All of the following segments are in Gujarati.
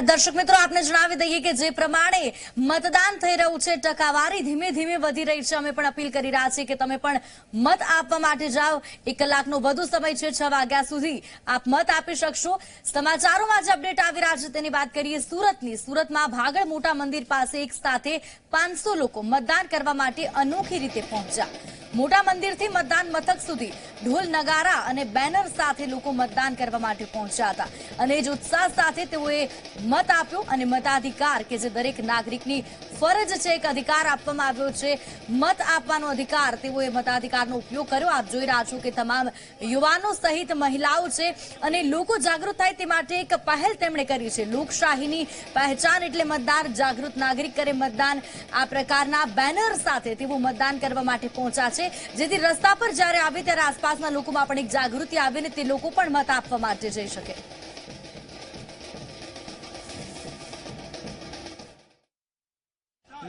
દર્શક મિત્રો, આપને જણાવી દઈએ કે જે પ્રમાણે મતદાન થઈ રહ્યું છે, ટકાવારી ધીમે ધીમે વધી રહી છે. અમે પણ અપીલ કરી રહ્યા છીએ કે તમે પણ મત આપવા માટે જાઓ. એક કલાકનો વધુ સમય છે, છ વાગ્યા સુધી આપ મત આપી શકશો. સમાચારોમાં જે અપડેટ આવી રહ્યા છે. તેની વાત કરીએ સુરતની. સુરતમાં ભાગળ મોટા મંદિર પાસે એક સાથે પાંચસો લોકો મતદાન કરવા માટે અનોખી રીતે પહોંચ્યા. મોટા મંદિરથી મતદાન મથક સુધી ઢોલ, નગારા અને બેનર સાથે લોકો મતદાન કરવા માટે પહોંચ્યા હતા. અને જ ઉત્સાહ સાથે તેઓએ મત આપ્યો અને મતાધિકાર કે જે દરેક નાગરિકની ફરજ છે, એક અધિકાર આપવામાં આવ્યો છે, મત આપવાનો અધિકાર, તેઓએ મતાધિકારનો ઉપયોગ કર્યો. આપ જોઈ રહ્યા છો કે તમામ યુવાનો સહિત મહિલાઓ છે અને લોકો જાગૃત થાય તે માટે એક પહેલ તેમણે કરી છે. લોકશાહીની પહેચાન એટલે મતદાર જાગૃત નાગરિક કરે મતદાન. આ પ્રકારના બેનર સાથે તેઓ મતદાન કરવા માટે પહોંચ્યા છે. જેથી રસ્તા પર જ્યારે આવે ત્યારે આસપાસના લોકોમાં પણ એક જાગૃતિ આવે ને તે લોકો પણ મત આપવા માટે જઈ શકે.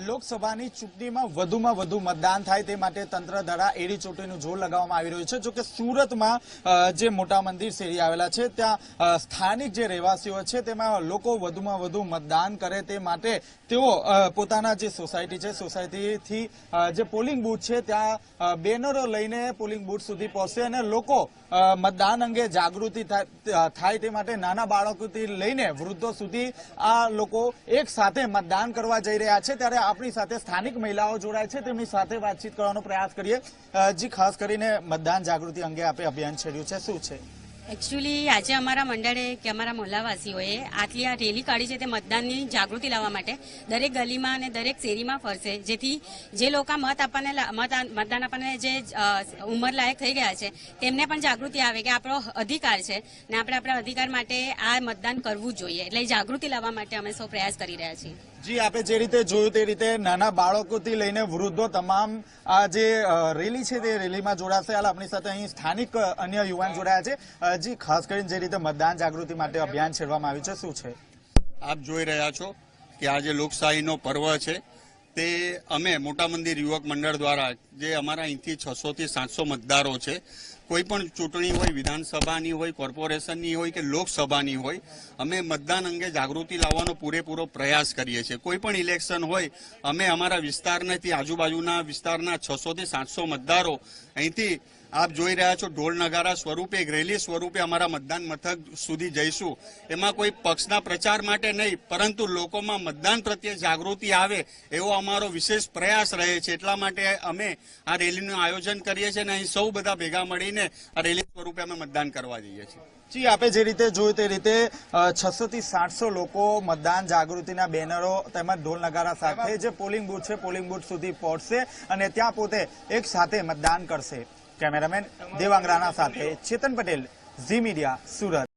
લોકસભાની ચૂંટણીમાં વધુમાં વધુ મતદાન થાય તે માટે તંત્ર દ્વારા એડી ચોટીનું જોર લગાવવામાં આવી રહ્યું છે. જો કે સુરતમાં જે મોટા મંદિર શેરી આવેલા છે, ત્યાં સ્થાનિક જે રહેવાસીઓ છે, તેમાં લોકો વધુમાં વધુ મતદાન કરે તે માટે તેઓ પોતાના જે સોસાયટી છે, સોસાયટીથી જે પોલિંગ બૂથ છે, ત્યાં બેનરો લઈને પોલિંગ બૂથ સુધી પહોંચશે અને લોકો મતદાન અંગે જાગૃતિ થાય તે માટે નાના બાળકોથી લઈને વૃદ્ધો સુધી આ લોકો એક સાથે મતદાન કરવા જઈ રહ્યા છે. ત્યારે આપણી સાથે સ્થાનિક મહિલાઓ જોડાય છે. તેમની સાથે વાતચીત કરવાનો પ્રયાસ કરીએ. જે, ખાસ કરીને મતદાન જાગૃતિ અંગે આપે અભિયાન છેડ્યું છે. શું છે? એકચ્યુઅલી આજે અમારા મંડળે કે અમારા મોહલ્લાવાસીઓએ આટલી આ રેલી કાઢી છે તે મતદાનની જાગૃતિ લાવવા માટે દરેક ગલીમાં અને દરેક શેરીમાં ફરશે. જેથી જે લોકો મત આપણને મત મતદાન આપણને જે ઉંમરલાયક થઈ ગયા છે, તેમને પણ જાગૃતિ આવે કે આપણો અધિકાર છે ને આપણે આપણા અધિકાર માટે આ મતદાન કરવું જોઈએ. એટલે જાગૃતિ લાવવા માટે અમે સૌ પ્રયાસ કરી રહ્યા છીએ. જી આપે જે રીતે જોયું તે રીતે નાના બાળકોથી લઈને વૃદ્ધો તમામ આ જે રેલી છે તે રેલીમાં જોડાશે. હાલ આપણી સાથે અહીં સ્થાનિક અન્ય યુવાન જોડાયા છે. જી ખાસ કરીને જે રીતે મતદાન જાગૃતિ માટે અભિયાન છેડવામાં આવ્યું છે, શું છે? આપ જોઈ રહ્યા છો કે આજે લોકશાહીનો પર્વ છે, તે અમે મોટા મંદિર યુવક મંડળ દ્વારા જે અમારા અહીંથી છસો થી સાતસો મતદારો છે કોઈ પણ ચૂંટણી હોય, વિધાનસભાની હોય, કોર્પોરેશનની હોય કે લોકસભાની હોય, અમે મતદાન અંગે જાગૃતિ લાવવાનો પૂરેપૂરો પ્રયાસ કરીએ છીએ. કોઈ પણ ઇલેક્શન હોય, અમે અમારા વિસ્તારનેથી આજુબાજુના વિસ્તારના છસોથી સાતસો મતદારો અહીંથી આપ જોઈ રહ્યા છો, ઢોલ નગારા સ્વરૂપે, એક રેલી સ્વરૂપે અમારા મતદાન મથક સુધી જઈશું. એમાં કોઈ પક્ષના પ્રચાર માટે નહીં, પરંતુ લોકોમાં મતદાન પ્રત્યે જાગૃતિ આવે એવો અમારો વિશેષ પ્રયાસ રહે છે. એટલા માટે અમે આ રેલીનું આયોજન કરીએ છીએ અને અહીં સૌ બધા ભેગા મળીને આ રેલી સ્વરૂપે અમે મતદાન કરવા જઈએ છીએ. જી, આપે જે રીતે જોયું તે રીતે છસો થી સાતસો લોકો મતદાન જાગૃતિના બેનરો તેમજ ઢોલ નગારા સાથે જે પોલિંગ બુથ છે, પોલિંગ બુથ સુધી પહોંચશે અને ત્યાં પોતે એક સાથે મતદાન કરશે. કેમેરામેન દેવાંગરાના સાથે ચેતન પટેલ, ઝી મીડિયા, સુરત.